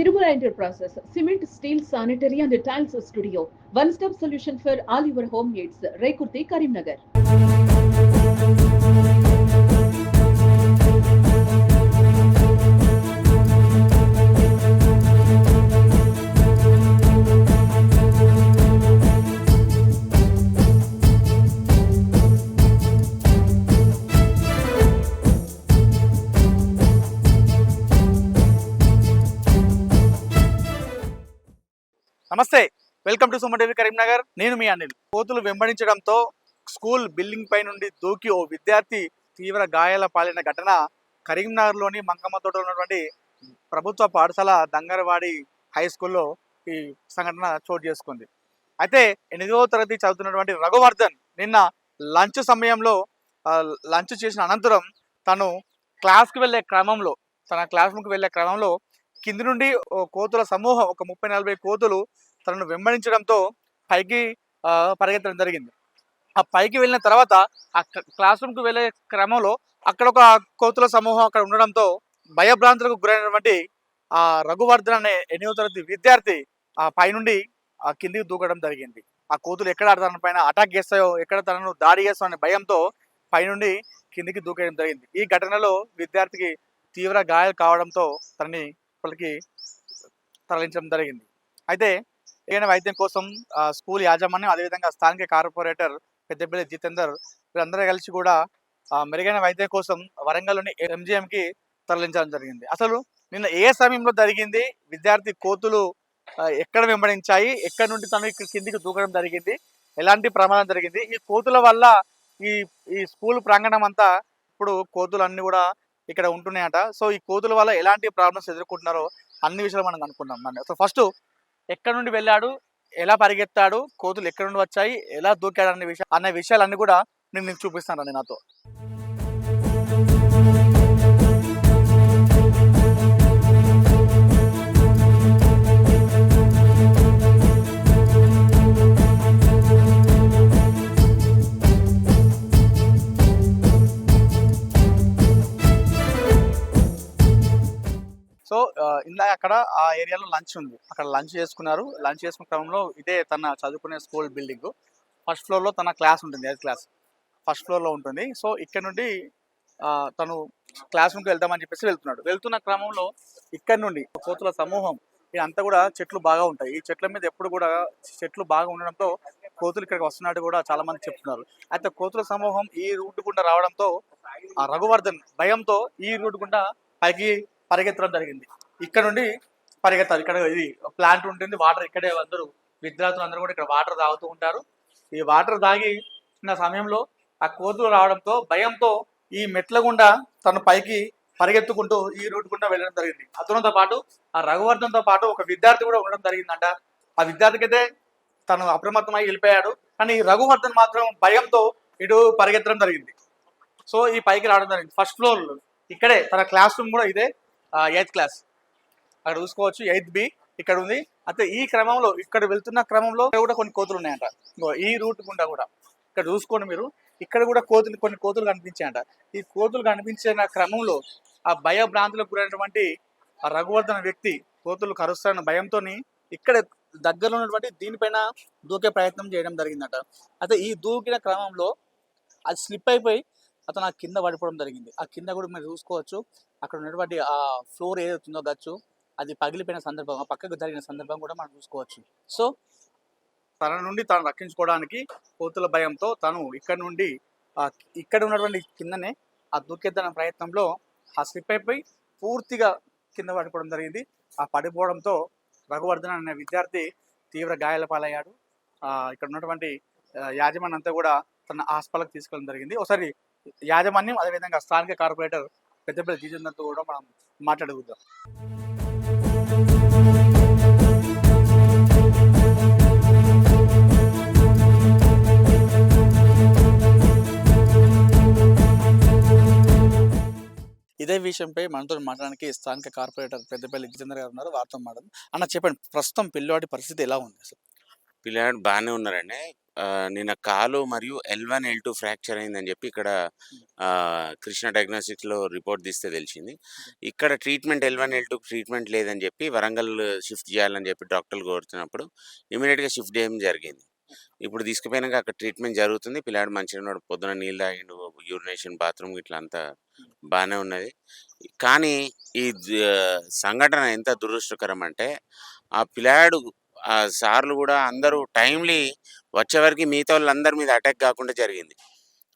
Tirumala Enterprises, cement, steel, sanitary and tiles studio. One stop solution for all your home needs. Rekurti Karimnagar. నమస్తే welcome to సుమటేవి Karimnagar. నేను మీ అనిల్. కోతులు వెంబడించడంతో school building పై నుండి దూకి ఓ విద్యార్థి తీవ్ర గాయాల పాలైన ఘటన కరీంనగర్లోని మంకమ్మ తోటలో ఉన్నటువంటి ప్రభుత్వ పాఠశాల దంగరవాడి హై స్కూల్లో ఈ సంఘటన చోటు చేసుకుంది. అయితే ఎనిమిదవ తరగతి చదువుతున్నటువంటి రఘువర్ధన్ నిన్న లంచ్ సమయంలో లంచ్ చేసిన అనంతరం తను క్లాస్కి వెళ్ళే క్రమంలో తన క్లాస్ రూమ్కి వెళ్ళే క్రమంలో కింది నుండి ఓ కోతుల సమూహం ఒక ముప్పై నలభై కోతులు తనను వెంబడించడంతో పైకి పరిగెత్తడం జరిగింది. ఆ పైకి వెళ్ళిన తర్వాత ఆ క్లాస్ రూమ్కి వెళ్ళే క్రమంలో అక్కడ ఒక కోతుల సమూహం అక్కడ ఉండడంతో భయభ్రాంతులకు గురైనటువంటి ఆ రఘువర్ధన్ అనే ఎనిమిదో తరగతి విద్యార్థి ఆ పైనుండి ఆ కిందికి దూకడం జరిగింది. ఆ కోతులు ఎక్కడ తన పైన అటాక్ చేస్తాయో ఎక్కడ తనను దాడి చేస్తాయో అనే భయంతో పైనుండి కిందికి దూకేయడం జరిగింది. ఈ ఘటనలో విద్యార్థికి తీవ్ర గాయాలు కావడంతో తనని హాస్పిటల్కి తరలించడం జరిగింది. అయితే ఏదైనా వైద్యం కోసం స్కూల్ యాజమాన్యం అదేవిధంగా స్థానిక కార్పొరేటర్ పెద్దపల్లి జితేందర్ వీరందరూ కలిసి కూడా మెరుగైన వైద్యం కోసం వరంగల్లోని ఎంజిఎంకి కి తరలించడం జరిగింది. అసలు నిన్న ఏ సమయంలో జరిగింది? విద్యార్థి కోతులు ఎక్కడ వెంబడించాయి? ఎక్కడ నుండి తను కిందికి దూకడం జరిగింది? ఎలాంటి ప్రమాదం జరిగింది? ఈ కోతుల వల్ల ఈ ఈ స్కూల్ ప్రాంగణం అంతా ఇప్పుడు కోతులు అన్ని కూడా ఇక్కడ ఉంటున్నాయట. సో ఈ కోతుల వల్ల ఎలాంటి ప్రాబ్లమ్స్ ఎదుర్కొంటున్నారో అన్ని విషయాలు మనం అనుకున్నాం మన సో ఫస్ట్ ఎక్కడ నుండి వెళ్ళాడు? ఎలా పరిగెత్తాడు? కోతులు ఎక్కడ నుండి వచ్చాయి? ఎలా దూకాడు? అనే విషయం అనే విషయాలన్నీ కూడా నేను నీకు చూపిస్తాను అండి నాతో. అక్కడ ఆ ఏరియాలో లంచ్ ఉంది. అక్కడ లంచ్ చేసుకున్నారు. లంచ్ చేసుకున్న క్రమంలో ఇదే తన చదువుకునే స్కూల్ బిల్డింగ్. ఫస్ట్ ఫ్లోర్లో తన క్లాస్ ఉంటుంది. Eighth class. ఫస్ట్ ఫ్లోర్లో ఉంటుంది. సో ఇక్కడ నుండి ఆ, తను క్లాస్ రూమ్కి వెళ్దామని చెప్పేసి వెళ్తున్నాడు. వెళ్తున్న క్రమంలో ఇక్కడ నుండి కోతుల సమూహం ఇదంతా కూడా చెట్లు బాగా ఉంటాయి. ఈ చెట్ల మీద ఎప్పుడు కూడా చెట్లు బాగా ఉండడంతో కోతులు ఇక్కడికి వస్తున్నట్టు కూడా చాలా మంది చెప్తున్నారు. అయితే కోతుల సమూహం ఈ రూట్ గుండా రావడంతో ఆ రఘువర్ధన్ భయంతో ఈ రూట్ గుండా పైకి పరిగెత్తడం జరిగింది. ఇక్కడ నుండి పరిగెత్తారు ఇక్కడ ఇది ప్లాంట్ ఉంటుంది వాటర్ ఇక్కడే అందరూ విద్యార్థులు అందరూ కూడా ఇక్కడ వాటర్ తాగుతూ ఉంటారు. ఈ వాటర్ తాగి నా సమయంలో ఆ కోతులు రావడంతో భయంతో ఈ మెట్ల గుండా తను పైకి పరిగెత్తుకుంటూ ఈ రూట్ గుండా వెళ్ళడం జరిగింది. అతనితో పాటు ఆ రఘువర్ధన్తో పాటు ఒక విద్యార్థి కూడా ఉండడం జరిగిందంట. ఆ విద్యార్థికి అయితే తను అప్రమత్తమై వెళ్ళిపోయాడు. కానీ ఈ రఘువర్ధన్ మాత్రం భయంతో ఇటు పరిగెత్తడం జరిగింది. సో ఈ పైకి రావడం జరిగింది. ఫస్ట్ ఫ్లోర్ ఇక్కడే తన క్లాస్ రూమ్ కూడా ఇదే ఎయిత్ క్లాస్ అక్కడ చూసుకోవచ్చు. ఎయిత్ బి ఇక్కడ ఉంది. అయితే ఈ క్రమంలో ఇక్కడ వెళ్తున్న క్రమంలో కూడా కొన్ని కోతులు ఉన్నాయంట. ఈ రూట్ గుండా కూడా. ఇక్కడ చూసుకోండి మీరు. ఇక్కడ కూడా కోతులు కొన్ని కోతులు కనిపించాయంట. ఈ కోతులు కనిపించిన క్రమంలో ఆ భయ భ్రాంతులకు గురైనటువంటి ఆ రఘువర్ధన వ్యక్తి కోతులు కరుస్తారన్న భయంతో ఇక్కడ దగ్గరలో ఉన్నటువంటి దీనిపైన దూకే ప్రయత్నం చేయడం జరిగిందట. అయితే ఈ దూకిన క్రమంలో అది స్లిప్ అయిపోయి అతను ఆ కింద పడిపోవడం జరిగింది. ఆ కింద కూడా మీరు చూసుకోవచ్చు. అక్కడ ఉన్నటువంటి ఆ ఫ్లోర్ ఏదైతుందో గచ్చు అది పగిలిపోయిన సందర్భం ఆ పక్కకు జరిగిన సందర్భం కూడా మనం చూసుకోవచ్చు. సో తన నుండి తాను రక్షించుకోవడానికి కోతుల భయంతో తను ఇక్కడ నుండి ఇక్కడ ఉన్నటువంటి కిందనే ఆ దూకెద్దన ప్రయత్నంలో ఆ స్లిప్ అయిపోయి పూర్తిగా కింద పడిపోవడం జరిగింది. ఆ పడిపోవడంతో రఘువర్ధన్ అనే విద్యార్థి తీవ్ర గాయాల పాలయ్యాడు. ఇక్కడ ఉన్నటువంటి ఆ, యాజమాన్యం అంతా కూడా తన హాస్పిటల్కి తీసుకెళ్ళడం జరిగింది. ఒకసారి యాజమాన్యం అదేవిధంగా స్థానిక కార్పొరేటర్ పెద్ద జిజేందర్తో కూడా మనం మాట్లాడుకుందాం. విషయంపై మనతో మాట్లాడడానికి స్థానిక కార్పొరేటర్ పెద్దపల్లి జితేంద్ర గారు ఉన్నారు. వారితో మాట్లాడదాం. అన్న చెప్పండి. ప్రస్తుతం పిల్లవాడి పరిస్థితి ఎలా ఉంది అసలు? పిల్లవాడు బాగానే ఉన్నారండి. నిన్న కాలు మరియు ఎల్1, ఎల్2 ఫ్రాక్చర్ అయిందని చెప్పి ఇక్కడ కృష్ణ డయాగ్నోస్టిక్స్‌లో రిపోర్ట్ తీస్తే తెలిసింది. ఇక్కడ ట్రీట్మెంట్ ఎల్1, ఎల్2 ట్రీట్మెంట్ లేదని చెప్పి వరంగల్ షిఫ్ట్ చేయాలని చెప్పి డాక్టర్లు కోరుతున్నప్పుడు ఇమీడియట్గా షిఫ్ట్ చేయడం జరిగింది. ఇప్పుడు తీసుకుపోయినాక అక్కడ ట్రీట్మెంట్ జరుగుతుంది. పిల్లాడు మంచిగా ఉన్నాడు. పొద్దున నీళ్ళు తాగిండు. యూరినేషన్, బాత్రూమ్ ఇట్లా అంతా బానే ఉన్నది. కానీ ఈ సంఘటన ఎంత దురదృష్టకరం అంటే ఆ పిల్లాడు ఆ సార్లు కూడా అందరూ టైమ్‌లీ మిగతా వాళ్ళందరి మీద అటాక్ కాకుండా జరిగింది.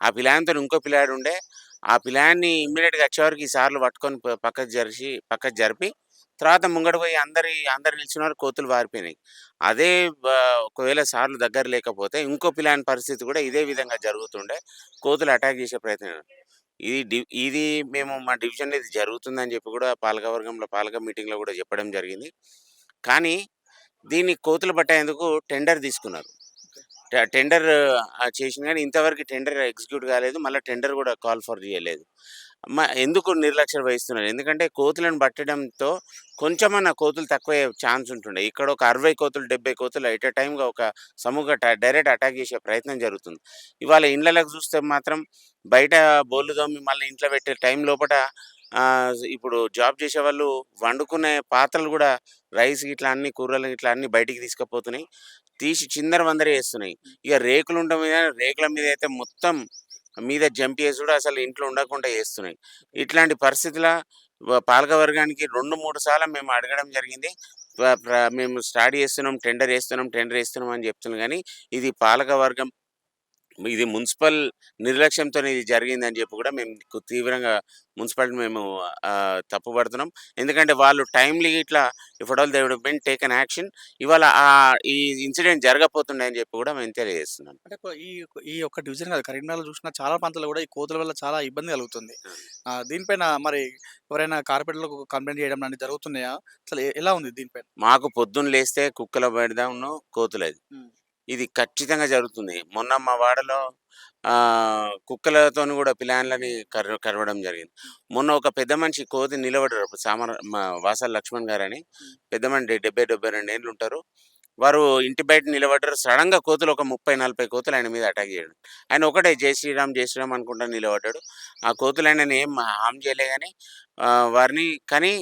ఆ పిల్లాడితో ఇంకో పిల్లాడు ఉండే. ఆ పిల్లాడిని ఇమ్మీడియట్గా వచ్చేవరకి ఈసార్లు సార్లు పట్టుకొని పక్కకు జరిసి పక్కకు జరిపి తర్వాత ముంగట పోయి అందరి అందరు నిలిచినారు కోతులు పారిపోయినాయి. అదే ఒకవేళ సార్లు దగ్గర లేకపోతే ఇంకో పిల్లాడి పరిస్థితి కూడా ఇదే విధంగా జరుగుతుండే. కోతులు అటాక్ చేసే ప్రయత్నం ఇది డి ఇది మేము మా డివిజన్ ఇది జరుగుతుందని చెప్పి కూడా పాలక పాలకవర్గంలో పాలక మీటింగ్‌లో కూడా చెప్పడం జరిగింది. కానీ దీన్ని కోతులు పట్టేందుకు టెండర్ తీసుకున్నారు. టెండర్ చేసిన కానీ ఇంతవరకు టెండర్ ఎగ్జిక్యూట్ కాలేదు. మళ్ళీ టెండర్ కూడా కాల్ ఫర్ చేయలేదు. ఎందుకు నిర్లక్ష్యం వహిస్తున్నారు? ఎందుకంటే కోతులను పట్టడంతో కొంచెమన్నా కోతులు తక్కువయ్యే ఛాన్స్ ఉంటుండే. ఇక్కడ ఒక 60 కోతులు, 70 కోతులు ఎట్ టైంగా ఒక సమూహ డైరెక్ట్ అటాక్ చేసే ప్రయత్నం జరుగుతుంది. ఇవాళ ఇండ్లలోకి చూస్తే మాత్రం బయట బోళ్ళు తోమి మళ్ళీ ఇంట్లో పెట్టే టైం లోపట ఇప్పుడు జాబ్ చేసే వాళ్ళు వండుకునే పాత్రలు కూడా రైస్ ఇట్లా అన్ని కూరలు ఇట్లా అన్ని బయటికి తీసుకపోతున్నాయి. తీసి చిందర వందర వేస్తున్నాయి ఇక రేకులు ఉండడం మీద రేకుల మీద అయితే మొత్తం మీద జంప్ చేసి కూడా అసలు ఇంట్లో ఉండకుండా చేస్తున్నాయి. ఇట్లాంటి పరిస్థితుల పాలక వర్గానికి రెండు మూడు సార్లు మేము అడగడం జరిగింది. మేము స్టార్ట్ చేస్తున్నాం. టెండర్ వేస్తున్నాం టెండర్ వేస్తున్నాం అని చెప్తున్నాం కానీ ఇది పాలక వర్గం ఇది మున్సిపల్ నిర్లక్ష్యంతోనే ఇది జరిగిందని చెప్పి కూడా మేము తీవ్రంగా మున్సిపాలిటీ మేము తప్పుపడుతున్నాం. ఎందుకంటే వాళ్ళు టైమ్‌లీ ఇట్లా if at all they would been taken action ఇవాళ ఈ ఇన్సిడెంట్ జరగపోతుండే అని చెప్పి కూడా మేము తెలియజేస్తున్నాం. అంటే ఈ ఈ ఒక్క డివిజన్ కాదు కరీంనగర్‌లో చూసినా చాలా ప్రాంతాల్లో గూడా ఈ కోతుల వల్ల చాలా ఇబ్బంది కలుగుతుంది. దీనిపైన మరి ఎవరైనా కార్పొరేటర్‌లకు కంప్లెయింట్ చేయడం లాంటివి జరుగుతున్నాయా? అసలు ఎలా ఉంది దీనిపైన? మాకు పొద్దున్న లేస్తే కుక్కల బెడదను, కోతులది. ఇది ఖచ్చితంగా జరుగుతుంది. మొన్న మా వాడలో కుక్కలతో కుక్కలతోని పిలాన్లని పిల్లాన్లని కర్ కరవడం జరిగింది. మొన్న ఒక పెద్ద మనిషి కోతి నిలబడ్డారు. సామర మా వాసాల లక్ష్మణ్ గారని పెద్ద మనిషి డెబ్బై డెబ్బై రెండు ఏళ్ళు ఉంటారు. వారు ఇంటి బయట నిలబడ్డారు. సడన్గా కోతులు ఒక 30, 40 కోతులు ఆయన మీద అటాక్ చేయడం. ఆయన ఒకటే జై శ్రీరామ్, జై శ్రీరామ్ అనుకుంటా నిలబడ్డాడు. ఆ కోతులు ఆయనని ఏం హామ్ చేయలే కానీ వారిని కానీ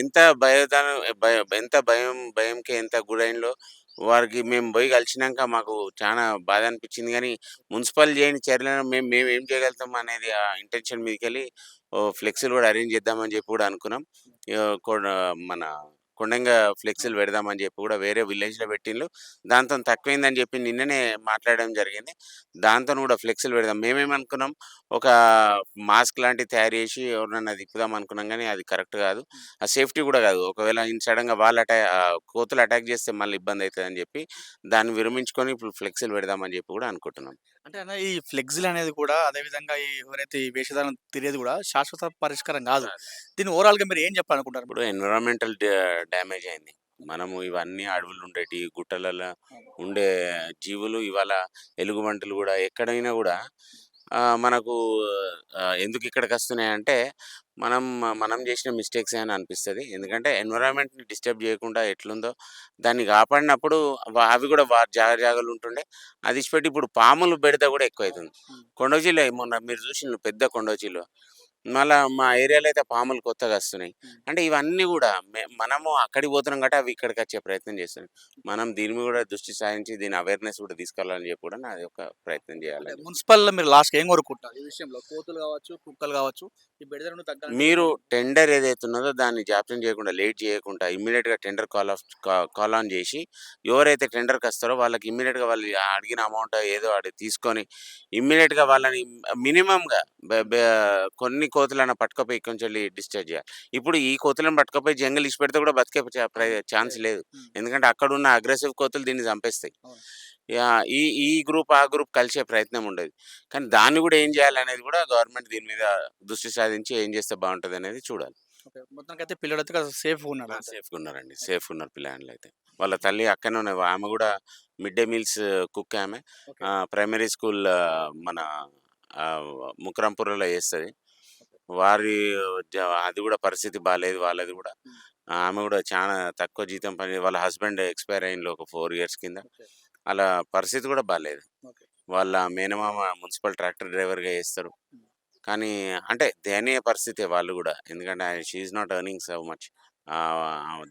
ఎంత భయదానం భయ ఎంత భయం భయంకి ఎంత గురైండ్లో వారికి మేము పోయి కలిసినాక మాకు చాలా బాధ అనిపించింది కానీ మున్సిపల్ చేయని చర్యలను మేము మేము ఏం చేయగలుగుతాం అనేది ఆ ఇంటెన్షన్ మీదకెళ్ళి వెళ్ళి ఫ్లెక్సీలు కూడా అరేంజ్ చేద్దామని చెప్పి కూడా అనుకున్నాం. మన కొండంగా ఫ్లెక్సీలు పెడదామని చెప్పి కూడా వేరే విలేజ్‌లో పెట్టిండ్లు. దాంతోని తక్కువైందని చెప్పి నిన్ననే మాట్లాడడం జరిగింది. దాంతోని గూడా ఫ్లెక్సీలు పెడదాం. మేమేమనుకున్నాం ఒక మాస్క్ లాంటివి తయారు చేసి ఎవరినన్నా తిప్పుదాం అనుకున్నాం గానీ అది కరెక్ట్ కాదు. ఆ సేఫ్టీ గూడా కాదు. ఒకవేళ ఇన్ సడెన్‌గా వాళ్ళు అటా ఆహ్, కోతులు అటాక్ చేస్తే మళ్ళీ ఇబ్బందయితదని చెప్పి దాన్ని విరమించుకొని ఇప్పుడు ఫ్లెక్సీలు పెడదామని చెప్పి కూడా అనుకుంటున్నాం. అంటే అన్న ఈ ఫ్లెక్సీలు అనేది కూడా అదే విధంగా ఈ ఎవరైతే ఈ వేషధారణ తిరిగేది కూడా శాశ్వత పరిష్కారం కాదు. దీన్ని ఓవరాల్‌గా మీరు ఏం చెప్పాలనుకుంటారు? ఇప్పుడు ఎన్విరాన్మెంటల్ డ్యామేజ్ అయింది. మనము ఇవన్నీ అడవులు ఉండేటియి, గుట్టలలో ఉండే జీవులు ఇవాళ ఎలుగుబంటులు గూడా ఎక్కడైనా ఆహ్, మనకు ఎందుకు ఇక్కడికొస్తున్నాయంటే మనం మనం చేసిన మిస్టేక్సే అని అనిపిస్తది. ఎందుకంటే ఎన్విరాన్మెంట్‌ని డిస్టర్బ్ చేయకుండా ఎట్లుందో దాన్ని కాపాడినప్పుడు అవి గూడా వాటి జాగ జాగాలో ఉంటుండే. అది ఇడిచిపెట్టి ఇప్పుడు పాములు బెడద గూడా ఎక్కువైతుంది. హ్మ్. కొండచిల్ల మొన్న మీరు చూసిండ్రు పెద్ద కొండచిలువ. మళ్ళా మా ఏరియాలో అయితే పాములు కొత్తగా వస్తున్నాయి. అంటే ఇవన్నీ మె మనము అక్కడికి పోతున్నాం కాబట్టి అవి ఇక్కడికొచ్చే ప్రయత్నం చేస్తున్నాయి. మనం దీని మీద కూడా దృష్టి సారించి దీని అవేర్‌నెస్ కూడా తీసుకెళ్ళాలని చెప్పి కూడా నాది ఒక ప్రయత్నం అంటే చేయాలని. మున్సిపల్‌లో మీరు లాస్ట్‌కి ఏం కోరుకుంటారు? ఈ విషయంలో కోతులు కావచ్చు, కుక్కలు కావచ్చు మీరు టెండర్ ఏదైతే ఉన్నదో దాన్ని జాప్యం చేయకుండా, లేట్ చేయకుండా ఇమ్మీడియేట్‌గా tender call off call on చేసి ఎవరైతే టెండర్‌కొస్తారో వాళ్ళకి ఇమ్మీడియేట్‌గా వాళ్ళు అడిగిన అమౌంట్ ఏదో అడిగి తీసుకొని ఇమ్మీడియేట్‌గా వాళ్ళని బె కొన్ని కోతులన్నా పట్టుకపోయి ఇక్కడినుంచెళ్ళి డిశ్చార్జ్ చేయాలి. ఇప్పుడు ఈ కోతులను పట్టుకపోయి జంగిల్ ఇడిచిపెడితే కూడా బతికే ఛాన్స్ లేదు. ఎందుకంటే అక్కడున్న అగ్రెసివ్ కోతులు దీన్ని చంపేస్తాయి. ఈ ఈ గ్రూప్, ఆ గ్రూప్ కలిసే ప్రయత్నం ఉండేది. కానీ దాన్ని గూడా ఏం చేయాలనేది కూడా గవర్నమెంట్ దీని మీద దృష్టి సాధించి ఏం చేస్తే బావుంటదనేది చూడాలి. ఓకే. మొత్తానికైతే పిల్లోడైతే కాస్త సేఫ్‌గా ఉన్నారండి. సేఫ్‌గా ఉన్నారు పిల్లగాండ్లయితే. వాళ్ళ తల్లి అక్కడనే ఉన్నది. ఆమె గూడా మిడ్ డే మీల్స్ కుక్ ఆమె. ప్రైమరీ స్కూల్ మన ముకరంపూర్‌లో చేస్తది. వారి అది గూడా పరిస్థితి బాలేదు వాళ్ళది. హ్మ్. ఆమె గూడా చానా తక్కువ జీతం పని వాళ్ళ హస్బెండ్ ఎక్స్‌పైర్ అయిండ్లు ఒక 4 ఇయర్స్ కింద. అలా పరిస్థితి కూడా బాగాలేదు. వాళ్ళ మేనమామ మున్సిపల్ ట్రాక్టర్ డ్రైవర్గా చేస్తారు కానీ అంటే దయనీయ పరిస్థితే వాళ్ళు కూడా ఎందుకంటే she's not earning so much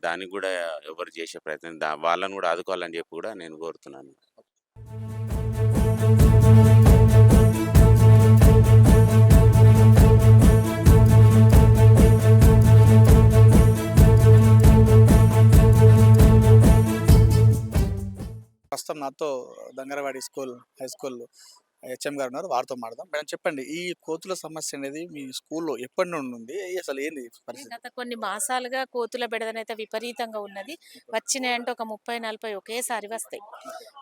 దానికి కూడా ఎవరు చేసే ప్రయత్నం దా వాళ్ళని కూడా ఆదుకోవాలని చెప్పి కూడా నేను కోరుతున్నాను ప్రస్తుతం నాతో దంగరవాడి స్కూల్ హై స్కూల్ హెచ్ఎం గారు ఉన్నారు. వారితో మాడదాం మేడం చెప్పండి. ఈ కోతుల సమస్య అనేది మీ స్కూల్లో ఎప్పటి నుండి ఉంది? అసలు ఏంది పరిస్థితి? గత కొన్ని మాసాలుగా కోతుల బెడదనైతే విపరీతంగా ఉన్నది. వచ్చినాయంటే ఒక ముప్పై నలభై ఒకేసారి వస్తాయి.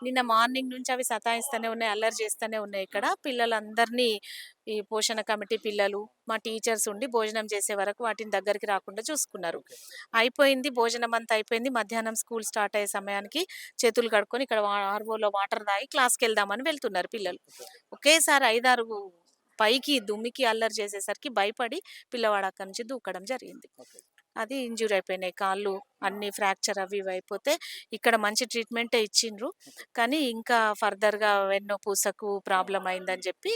నిన్న మార్నింగ్ నుంచి అవి సతాయిస్తూనే ఉన్నాయి అల్లరి చేస్తూనే ఉన్నాయి. ఇక్కడ పిల్లలందరినీ ఈ పోషణ కమిటీ పిల్లలు మా టీచర్స్ ఉండి భోజనం చేసే వరకు వాటిని దగ్గరికి రాకుండా చూసుకున్నారు. అయిపోయింది భోజనం అంతా అయిపోయింది. మధ్యాహ్నం స్కూల్ స్టార్ట్ అయ్యే సమయానికి చేతులు కడుక్కొని ఇక్కడ ఆర్వోలో వాటర్ తాగి క్లాస్కి వెళ్దామని వెళ్తున్నారు పిల్లలు. ఒకేసారి ఐదారు పైకి దుమ్మికి అల్లరి చేసేసరికి భయపడి పిల్లవాడు అక్కడి నుంచి దూకడం జరిగింది. అది ఇంజూర్ అయిపోయినాయి. కాళ్ళు అన్ని ఫ్రాక్చర్ అవి ఇవి అయిపోతే ఇక్కడ మంచి ట్రీట్మెంటే ఇచ్చిండ్రు. కానీ ఇంకా ఫర్దర్గా ఎన్నో పూసకు ప్రాబ్లం అయిందని చెప్పి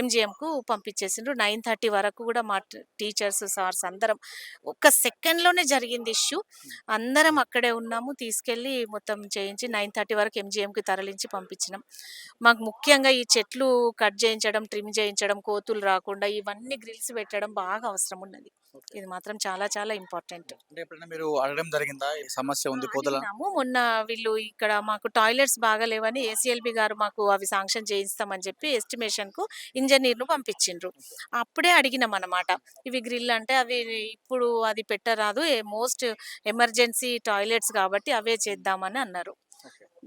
ఎంజిఎంకు పంపించేసిండ్రు. నైన్ థర్టీ వరకు కూడా మా టీచర్స్ సార్స్ అందరం ఒక్క సెకండ్లోనే జరిగింది ఇష్యూ. అందరం అక్కడే ఉన్నాము. తీసుకెళ్ళి మొత్తం చేయించి నైన్ థర్టీ వరకు ఎంజిఎంకి తరలించి పంపించినాం. మాకు ముఖ్యంగా ఈ చెట్లు కట్ చేయించడం ట్రిమ్ చేయించడం కోతులు రాకుండా ఇవన్నీ గ్రిల్స్ పెట్టడం బాగా అవసరం ఉన్నది. ఇది మాత్రం చాలా చాలా ఇంపార్టెంట్. అంటే ఎప్పుడైనా మీరు అడగడం జరిగిందా? ఈ సమస్య ఉంది అడిగినాము. మొన్న వీళ్ళు ఇక్కడ మాకు టాయిలెట్స్ బాగా లేవని ఏసీఎల్బి గారు మాకు అవి శాంక్షన్ చేయిస్తామని చెప్పి ఎస్టిమేషన్కు ఇంజనీర్ను పంపించిండ్రు. అప్పుడే అడిగినాం అన్నమాట ఇవి గ్రిల్ అంటే అవి ఇప్పుడు అది పెట్టరాదు. మోస్ట్ ఎమర్జెన్సీ టాయిలెట్స్ కాబట్టి అవే చేద్దామని అన్నారు.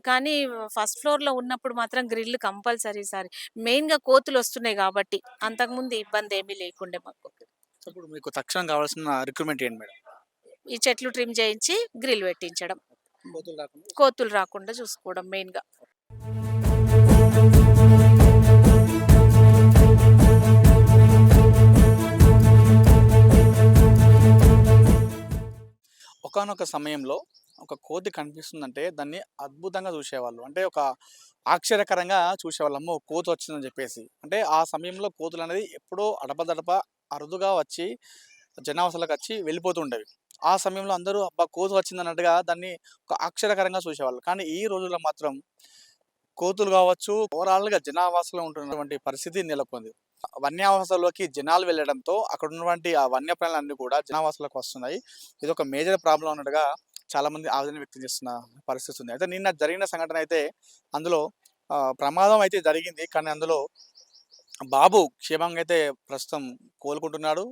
కానీ ఫస్ట్ ఫ్లోర్లో ఉన్నప్పుడు మాత్రం గ్రిల్ కంపల్సరీ సార్. మెయిన్గా కోతులు వస్తున్నాయి కాబట్టి అంతకుముందు ఇబ్బంది ఏమీ లేకుండే మాకు. ఇప్పుడు మీకు తక్షణం కావాల్సిన రిక్రూట్మెంట్ ఏంటి మేడం? ఈ చెట్లు ట్రిమ్ చేయించి గ్రిల్ పెట్టించడం. కోతులు రాకుండా? చూసుకోవడం మెయిన్గా ఒకానొక సమయంలో ఒక కోతి కనిపిస్తుందంటే దాన్ని అద్భుతంగా చూసేవాళ్ళు. అంటే ఒక ఆశ్చర్యకరంగా చూసేవాళ్ళు అమ్మో కోతి వచ్చిందని చెప్పేసి. అంటే ఆ సమయంలో కోతులు అనేది ఎప్పుడో అడపదడప అరుదుగా వచ్చి జనావసలకు వచ్చి వెళ్ళిపోతూ ఉండేవి. ఆ సమయంలో అందరూ అబ్బా! కోతి వచ్చింది అన్నట్టుగా దాన్ని ఒక అక్షరకరంగా చూసేవాళ్ళు. కానీ ఈ రోజుల్లో మాత్రం కోతులు కావచ్చు ఓవరాల్గా జనావాసంలో ఉంటున్నటువంటి పరిస్థితి నెలకొంది. వన్యావాసంలోకి జనాలు వెళ్ళడంతో అక్కడ ఉన్నటువంటి ఆ వన్యప్రాణులన్నీ కూడా జనావాసాలకు వస్తున్నాయి. ఇది ఒక మేజర్ ప్రాబ్లం అన్నట్టుగా చాలామంది ఆవేదన వ్యక్తం చేస్తున్న పరిస్థితి ఉంది. అయితే నిన్న జరిగిన సంఘటన అయితే అందులో ప్రమాదం అయితే జరిగింది. కానీ అందులో బాబు క్షేమంగా అయితే ప్రస్తుతం కోలుకుంటున్నాడు.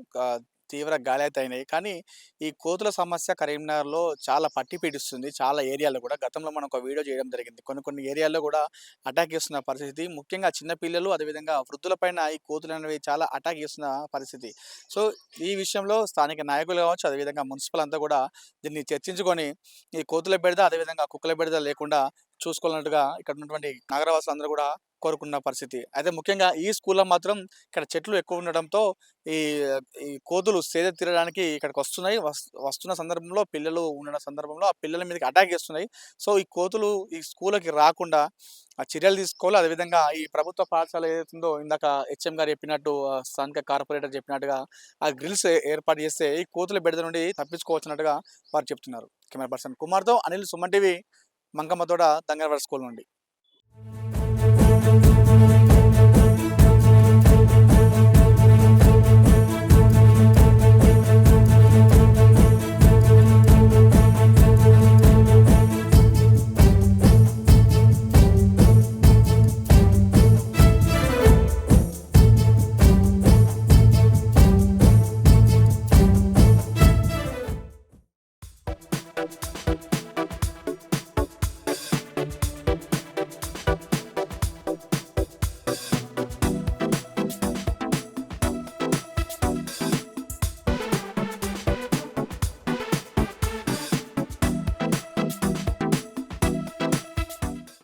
తీవ్ర గాలి అయితే అయినాయి కానీ ఈ కోతుల సమస్య కరీంనగర్లో చాలా పట్టి పీడిస్తుంది. చాలా ఏరియాలో కూడా. గతంలో మనం ఒక వీడియో చేయడం జరిగింది. కొన్ని కొన్ని ఏరియాల్లో కూడా అటాక్ చేస్తున్న పరిస్థితి. ముఖ్యంగా చిన్నపిల్లలు అదేవిధంగా వృద్ధులపైన ఈ కోతులు అనేవి చాలా అటాక్ చేస్తున్న పరిస్థితి. సో ఈ విషయంలో స్థానిక నాయకులు కావచ్చు అదేవిధంగా మున్సిపల్ అంతా కూడా దీన్ని చర్చించుకొని ఈ కోతుల బెడద అదేవిధంగా కుక్కల బెడద లేకుండా చూసుకోవాలన్నట్టుగా ఇక్కడ ఉన్నటువంటి నగరవాసులు అందరూ కూడా కోరుకున్న పరిస్థితి. అయితే ముఖ్యంగా ఈ స్కూల్లో మాత్రం ఇక్కడ చెట్లు ఎక్కువ ఉండడంతో ఈ ఈ కోతులు సేద తీరడానికి ఇక్కడికి వస్తున్నాయి. వస్తున్న సందర్భంలో పిల్లలు ఉన్న సందర్భంలో ఆ పిల్లల మీదకి అటాక్ చేస్తున్నాయి. సో ఈ కోతులు ఈ స్కూల్కి రాకుండా ఆ చర్యలు తీసుకోవాలి. అదేవిధంగా ఈ ప్రభుత్వ పాఠశాల ఏదైతుందో ఇందాక హెచ్ఎం గారు చెప్పినట్టు స్థానిక కార్పొరేటర్ చెప్పినట్టుగా ఆ గ్రిల్స్ ఏర్పాటు చేస్తే ఈ కోతుల బెడద నుండి తప్పించుకోవచ్చినట్టుగా వారు చెప్తున్నారు. కెమెరా పర్సన్ కుమార్తో అనిల్ సుమన్ టీవీ మంకమ్మతోడ దంగరవాడ స్కూల్ నుండి.